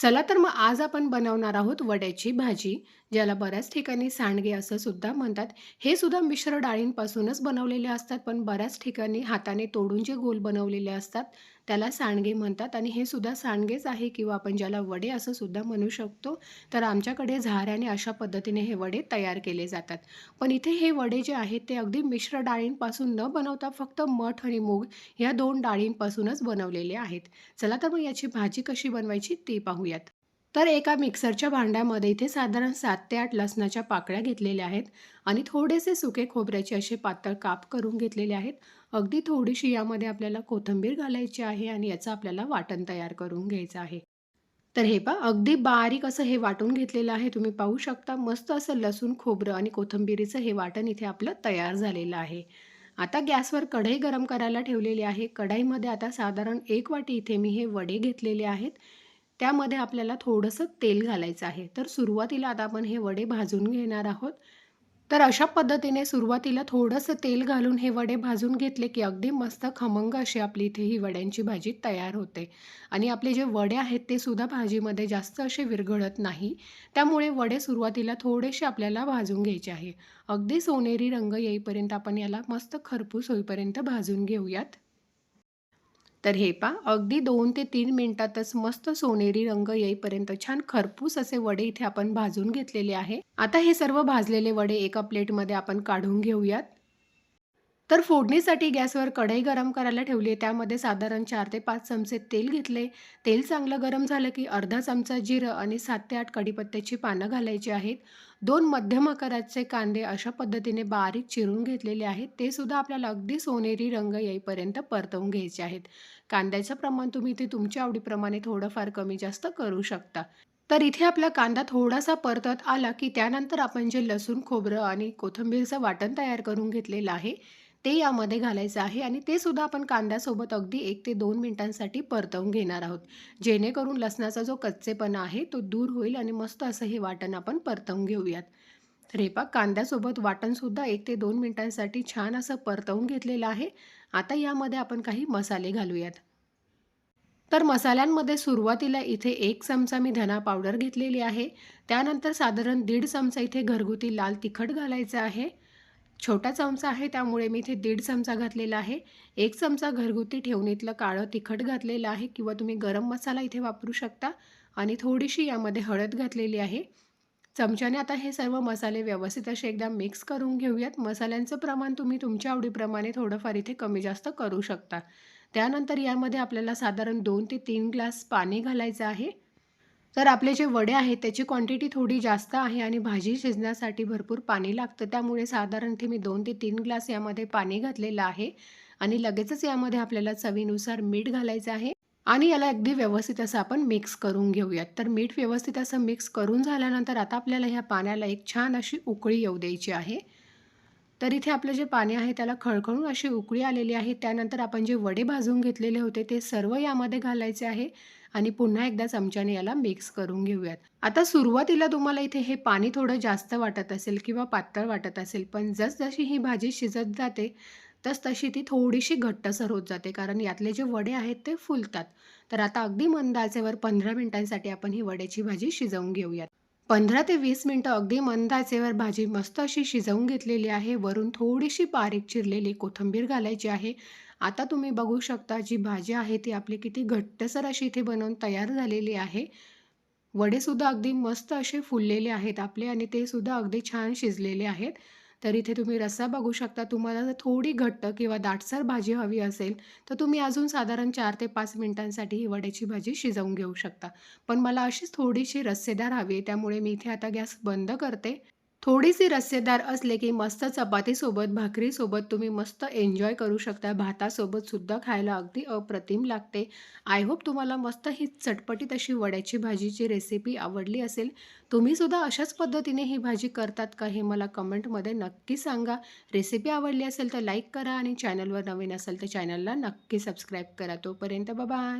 चला तर मग आज आपण बनवणार आहोत वड्याची भाजी, ज्याला बऱ्याच ठिकाणी सांडगे असं सुद्धा म्हणतात. हे सुद्धा मिश्र डाळींपासूनच बनवलेले असतात, पण बऱ्याच ठिकाणी हाताने तोडून जे गोल बनवलेले असतात, त्याला सांडगे म्हणतात आणि हे सुद्धा सांडगेच आहे किंवा आपण ज्याला वडे असं सुद्धा म्हणू शकतो. तर आमच्याकडे झाऱ्याने अशा पद्धतीने हे वडे तयार केले जातात. पण इथे हे वडे जे आहेत ते अगदी मिश्र डाळींपासून न बनवता फक्त मठ आणि मूग ह्या दोन डाळींपासूनच बनवलेले आहेत. चला तर मग याची भाजी कशी बनवायची ते पाहूयात. तर एका मिक्सरच्या भांड्यामध्ये इथे साधारण सात ते आठ लसणाच्या पाकळ्या घेतलेल्या आहेत आणि थोडेसे सुके खोबऱ्याचे असे पातळ काप करून घेतलेले आहेत. अगदी थोडीशी यामध्ये आपल्याला कोथिंबीर घालायची आहे आणि याचं आपल्याला वाटण तयार करून घ्यायचं आहे. तर हे पहा अगदी बारीक असं हे वाटून घेतलेलं आहे. तुम्ही पाहू शकता मस्त असं लसूण, खोबरं आणि कोथिंबीरीचं हे वाटण इथे आपलं तयार झालेलं आहे. आता गॅसवर कढई गरम करायला ठेवलेली आहे. कढाईमध्ये आता साधारण एक वाटी इथे मी हे वडे घेतलेले आहेत. त्यामध्ये आपल्याला थोडंसं तेल घालायचं आहे. तर सुरुवातीला आता आपण हे वडे भाजून घेणार आहोत. तर अशा पद्धतीने सुरुवातीला थोडंसं तेल घालून हे वडे भाजून घेतले, की अगदी मस्त खमंग अशी आपली इथे ही वड्यांची भाजी तयार होते. आणि आपले जे वडे आहेत ते सुद्धा भाजीमध्ये जास्त असे विरघळत नाही. त्यामुळे वडे सुरुवातीला थोडेसे आपल्याला भाजून घ्यायचे आहे. अगदी सोनेरी रंग येईपर्यंत आपण याला मस्त खरपूस होईपर्यंत भाजून घेऊयात. तर हे पहा अगदी दोन ते तीन मिनिटातच मस्त सोनेरी रंग येईपर्यंत छान खरपूस असे वडे इथे आपण भाजून घेतलेले आहे. आता हे सर्व भाजलेले वडे एका प्लेटमध्ये आपण काढून घेऊयात. तर फोडणीसाठी गॅसवर कढई गरम करायला ठेवली आहे. त्यामध्ये साधारण चार ते पाच चमचे तेल घेतले. तेल चांगलं गरम झालं की अर्धा चमचा जिरं आणि सात ते आठ कढीपत्त्याची पानं घालायची आहेत. दोन मध्यम आकाराचे कांदे अशा पद्धतीने बारीक चिरून घेतलेले आहेत. ते सुद्धा आपल्याला अगदी सोनेरी रंग येईपर्यंत परतवून घ्यायचे आहेत. कांद्याचं प्रमाण तुम्ही इथे तुमच्या आवडीप्रमाणे थोडंफार कमी जास्त करू शकता. तर इथे आपला कांदा थोडासा परतत आला की त्यानंतर आपण जे लसूण, खोबरं आणि कोथिंबीरचं वाटण तयार करून घेतलेलं आहे, ते यामध्ये घालायचं आहे आणि ते सुद्धा आपण कांद्यासोबत अगदी एक ते दोन मिनिटांसाठी परतवून घेणार आहोत. जेणेकरून लसणाचा जो कच्चेपणा आहे तो दूर होईल आणि मस्त असं हे वाटण आपण परतवून घेऊयात. तर हे कांद्यासोबत वाटणसुद्धा एक ते दोन मिनिटांसाठी छान असं परतवून घेतलेलं आहे. आता यामध्ये आपण काही मसाले घालूयात. तर मसाल्यांमध्ये सुरुवातीला इथे एक चमचा मी धना पावडर घेतलेली आहे. त्यानंतर साधारण दीड चमचा इथे घरगुती लाल तिखट घालायचं आहे. छोटा चमचा आहे त्यामुळे मी इथे दीड चमचा घातलेला आहे. एक चमचा घरगुती ठेवणीतलं काळं तिखट घातलेलं आहे किंवा तुम्ही गरम मसाला इथे वापरू शकता आणि थोडीशी यामध्ये हळद घातलेली आहे. चमच्याने आता हे सर्व मसाले व्यवस्थित असे एकदा मिक्स करून घेऊयात. मसाल्यांचं प्रमाण तुम्ही तुमच्या आवडीप्रमाणे थोडंफार इथे कमी जास्त करू शकता. त्यानंतर यामध्ये आपल्याला साधारण दोन ते तीन ग्लास पाणी घालायचं आहे. तर आपले जे वडे आहेत त्याची क्वांटिटी थोडी जास्त आहे आणि भाजी शिजण्यासाठी भरपूर पाणी लागतं. त्यामुळे साधारण ते मी दोन ते तीन ग्लास यामध्ये पाणी घातलेलं आहे आणि लगेचच यामध्ये आपल्याला चवीनुसार मीठ घालायचं आहे आणि याला अगदी व्यवस्थित असं आपण मिक्स करून घेऊयात. तर मीठ व्यवस्थित असं मिक्स करून झाल्यानंतर आता आपल्याला ह्या पाण्याला एक छान अशी उकळी येऊ द्यायची आहे. तर इथे आपलं जे पाणी आहे त्याला खळखळून अशी उकळी आलेली आहे. त्यानंतर आपण जे वडे भाजून घेतलेले होते ते सर्व यामध्ये घालायचे आहे आणि पुन्हा एकदा चमच्याने याला मिक्स करून घेऊयात. आता सुरुवातीला तुम्हाला इथे हे पाणी थोडं जास्त वाटत असेल किंवा पातळ वाटत असेल, पण जसजशी ही भाजी शिजत जाते तसतशी ती थोडीशी घट्टसर होत जाते कारण यातले जे वडे आहेत ते फुलतात. तर आता अगदी मंद आचेवर 15 मिनिटांसाठी आपण ही वड्याची भाजी शिजवून घेऊयात. 15 ते वीस मिनिटं अगदी मंद आचेवर भाजी मस्त अशी शिजवून घेतलेली आहे. वरून थोडीशी बारीक चिरलेली कोथिंबीर घालायची आहे. आता तुम्ही बघू शकता जी भाजी आहे ती आपली किती घट्टसर अशी इथे बनवून तयार झालेली आहे. वडेसुद्धा अगदी मस्त असे फुललेले आहेत आपले आणि ते सुद्धा अगदी छान शिजलेले आहेत. तर इथे तुम्ही रस्सा बघू शकता. तुम्हाला जर थोडी घट्ट किंवा दाटसर भाजी हवी असेल, तर तुम्ही अजून साधारण चार ते पाच मिनिटांसाठी ही वड्याची भाजी शिजवून घेऊ शकता. पण मला अशीच थोडीशी रस्सेदार हवी आहे, त्यामुळे मी इथे आता गॅस बंद करते. थोडीशी रस्सेदार असले की मस्त चपातीसोबत, भाकरीसोबत तुम्ही मस्त एन्जॉय करू शकता. भातासोबत सुद्धा खायला अगदी अप्रतिम लागते. आय होप तुम्हाला मस्त ही चटपटीत अशी वड्याची भाजीची रेसिपी आवडली असेल. तुम्हीसुद्धा अशाच पद्धतीने ही भाजी करतात का हे मला कमेंटमध्ये नक्की सांगा. रेसिपी आवडली असेल तर लाईक करा आणि चॅनलवर नवीन असेल तर चॅनलला नक्की सबस्क्राईब करा. तोपर्यंत बाय.